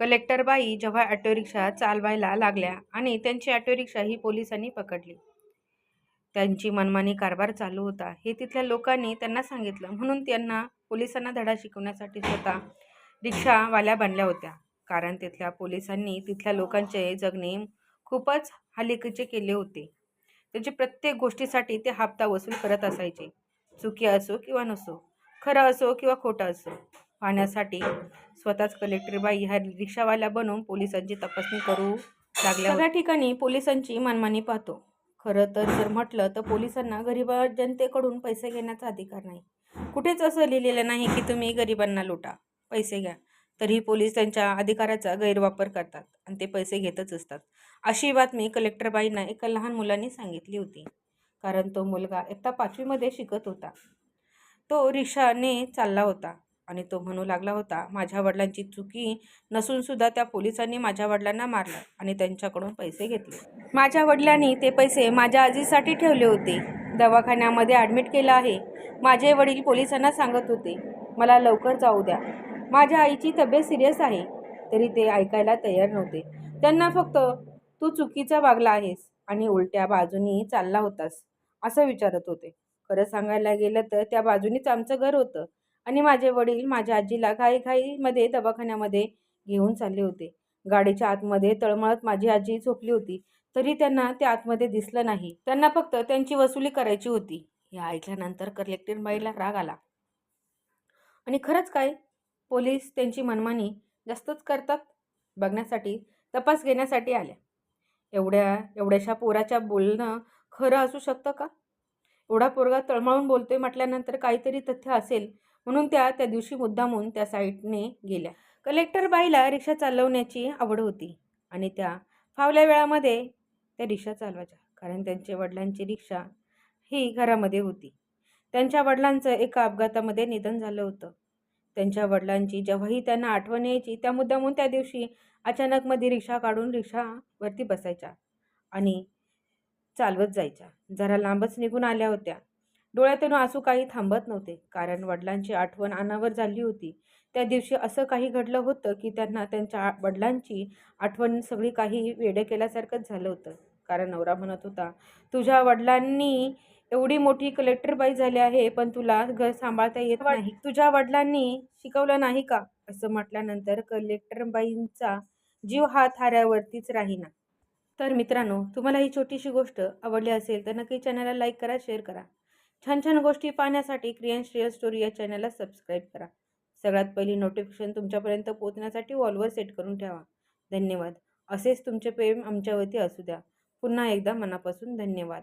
कलेक्टरबाई जेव्हा ॲटोरिक्षा चालवायला लागल्या आणि त्यांची ॲटोरिक्षा ही पोलिसांनी पकडली. त्यांची मनमानी कारभार चालू होता. हे तिथल्या लोकांनी त्यांना सांगितलं. म्हणून त्यांना पोलिसांना धडा शिकवण्यासाठी स्वतः रिक्षावाल्या बनल्या होत्या. कारण तिथल्या पोलिसांनी तिथल्या लोकांचे जगणे खूपच हालिकीचे केले होते. त्यांची प्रत्येक गोष्टीसाठी ते हप्ता वसूल करत असायचे. चुकी असो किंवा नसो खरं असो किंवा खोटं असो. पाहण्यासाठी स्वतःच कलेक्टर बाई ह्या रिक्षावाल्या बनवून पोलिसांची तपासणी करू लागल्या सगळ्या ठिकाणी पोलिसांची मनमानी पाहतो. खरं तर जर म्हटलं तर पोलिसांना गरीब जनतेकडून पैसे घेण्याचा अधिकार नाही. कुठेच असं लिहिलेलं नाही की तुम्ही गरिबांना लुटा पैसे घ्या. तरीही पोलीस त्यांच्या अधिकाराचा गैरवापर करतात आणि ते पैसे घेतच असतात. अशी बातमी कलेक्टरबाईंना एका लहान मुलाने सांगितली होती. कारण तो मुलगा इयत्ता पाचवीमध्ये शिकत होता. तो रिक्षाने चालला होता. आणि तो म्हणू लागला होता माझ्या वडिलांची चुकी नसूनसुद्धा त्या पोलिसांनी माझ्या वडिलांना मारलं आणि त्यांच्याकडून पैसे घेतले. माझ्या वडिलांनी ते पैसे माझ्या आजीसाठी ठेवले होते. दवाखान्यामध्ये ॲडमिट केलं आहे. माझे वडील पोलिसांना सांगत होते मला लवकर जाऊ द्या. माझ्या आईची तब्येत सिरियस आहे. तरी ते ऐकायला तयार नव्हते. त्यांना फक्त तू चुकीचा वागला आहेस आणि उलट्या बाजूनी चालला होतास असं विचारत होते. खरं सांगायला गेलं तर त्या बाजूनीच आमचं घर होतं. आणि माझे वडील माझ्या आजीला घाईघाईमध्ये दवाखान्यामध्ये घेऊन चालले होते. गाडीच्या आतमध्ये तळमळत माझी आजी झोपली होती. तरी त्यांना त्या आतमध्ये दिसलं नाही. त्यांना फक्त त्यांची वसुली करायची होती. हे ऐकल्यानंतर कलेक्टर बाईला राग आला. आणि खरंच काय? पोलीस त्यांची मनमानी जास्तच करतात? बघण्यासाठी तपास घेण्यासाठी आल्या. एवढ्या एवढ्याशा पोराच्या बोलणं खरं असू शकतं का? एवढा पोरगा तळमळून बोलतोय म्हटल्यानंतर काहीतरी तथ्य असेल म्हणून त्या त्या दिवशी मुद्दामून त्या साईटने गेल्या. कलेक्टर बाईला रिक्षा चालवण्याची आवड होती आणि त्या फावल्या वेळामध्ये त्या रिक्षा चालवायच्या. कारण त्यांच्या वडिलांची रिक्षा ही घरामध्ये होती. त्यांच्या वडिलांचं एका अपघातामध्ये निधन झालं होतं. त्यांच्या वडिलांची जेव्हाही त्यांना आठवण यायची त्या मुद्दामून त्या दिवशी अचानकमध्ये रिक्षा काढून रिक्षावरती बसायच्या आणि चालवत जायच्या. जरा लांबच निघून आल्या होत्या. डोळ्यातून आसू काही थांबत नव्हते. कारण वडिलांची आठवण अनावर झाली होती. त्या दिवशी असं काही घडलं होतं की त्यांना त्यांच्या वडिलांची आठवण सगळी काही वेडे केल्यासारखंच झालं होतं. कारण नवरा म्हणत होता तुझ्या वडिलांनी एवढी मोठी कलेक्टर बाई झाली आहे पण तुला घर सांभाळता येत नाही. तुझ्या वडिलांनी शिकवलं नाही का? असं म्हटल्यानंतर कलेक्टर बाईंचा जीव हा थाऱ्यावरतीच राहीना तर मित्रांनो तुम्हाला ही छोटीशी गोष्ट आवडली असेल तर नक्की चॅनलला लाईक करा शेअर करा. छान छान गोष्टी पाहण्यासाठी क्रियन्स स्टोरी या चॅनलला सबस्क्राईब करा. सगळ्यात पहिली नोटिफिकेशन तुमच्यापर्यंत पोहोचण्यासाठी वॉलवर सेट करून ठेवा. धन्यवाद. असेच तुमचे प्रेम आमच्यावरती असू द्या. पुन्हा एकदा मनापासून धन्यवाद.